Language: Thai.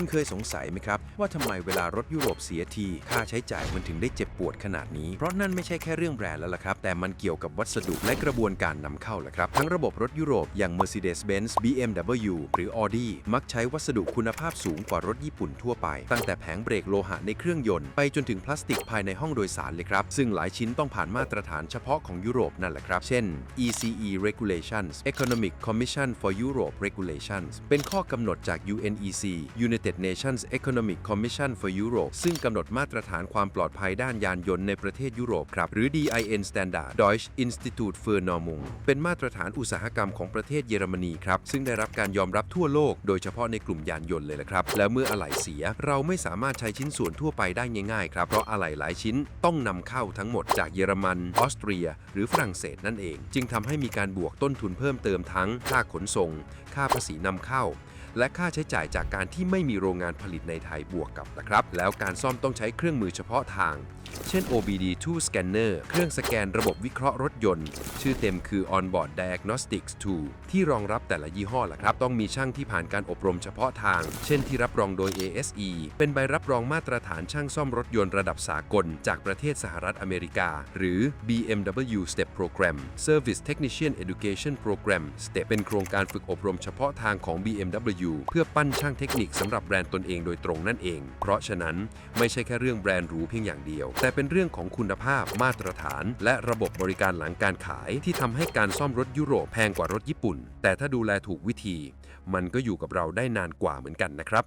คุณเคยสงสัยไหมครับ ว่าทำไมเวลารถยุโรปเสียที ค่าใช้จ่ายมันถึงได้เจ็บปวดขนาดนี้ เพราะนั่นไม่ใช่แค่เรื่องแบรนด์แล้วล่ะครับ แต่มันเกี่ยวกับวัสดุและกระบวนการนำเข้าแหละครับ ทั้งระบบรถยุโรปอย่าง Mercedes-Benz BMW หรือ Audi มักใช้วัสดุคุณภาพสูงกว่ารถญี่ปุ่นทั่วไป ตั้งแต่แผงเบรกโลหะในเครื่องยนต์ ไปจนถึงพลาสติกภายในห้องโดยสารเลยครับ ซึ่งหลายชิ้นต้องผ่านมาตรฐานเฉพาะของยุโรปนั่นแหละครับ เช่น ECE Regulations Economic Commission for Europe Regulations เป็นข้อกำหนดจาก UNEC United Nations Economic Commission for Europe ซึ่งกำหนดมาตรฐานความปลอดภัยด้านยานยนต์ในประเทศยุโรปครับ หรือ DIN Standard Deutsch Institut für Normung เป็นมาตรฐานอุตสาหกรรมของประเทศเยอรมนีครับ ซึ่งได้รับการยอมรับทั่วโลก โดยเฉพาะในกลุ่มยานยนต์เลยละครับ แล้วเมื่ออะไหล่เสีย เราไม่สามารถใช้ชิ้นส่วนทั่วไปได้ง่ายๆครับ เพราะอะไหล่หลายชิ้นต้องนำเข้าทั้งหมดจากเยอรมันออสเตรีย หรือฝรั่งเศสนั่นเอง จึงทำให้มีการบวกต้นทุนเพิ่มเติมทั้งค่าขนส่ง ค่าภาษีนำเข้า และค่าใช้จ่ายจากการที่ไม่มีโรงงานผลิตในไทยบวกกับนะครับ แล้วการซ่อมต้องใช้เครื่องมือเฉพาะทาง เช่น OBD2 Scanner เครื่องสแกนระบบวิเคราะห์รถยนต์ ชื่อเต็มคือ Onboard Diagnostics Tool ที่รองรับแต่ละยี่ห้อล่ะครับ ต้องมีช่างที่ผ่านการอบรมเฉพาะทาง เช่นที่รับรองโดย ASE เป็นใบรับรองมาตรฐานช่างซ่อมรถยนต์ระดับสากล จากประเทศสหรัฐอเมริกา หรือ BMW Step Program Service Technician Education Program Step เป็นโครงการฝึกอบรมเฉพาะทางของ BMW เพื่อปั้นช่างเทคนิคสำหรับแบรนด์ตนเองโดยตรงนั่นเอง เพราะฉะนั้นไม่ใช่แค่เรื่องแบรนด์หรูเพียงอย่างเดียวแแต่เป็นเรื่องของคุณภาพมาตรฐาน และระบบบริการหลังการขายที่ทำให้การซ่อมรถยุโรปแพงกว่ารถญี่ปุ่น แต่ถ้าดูแลถูกวิธี มันก็อยู่กับเราได้นานกว่าเหมือนกันนะครับ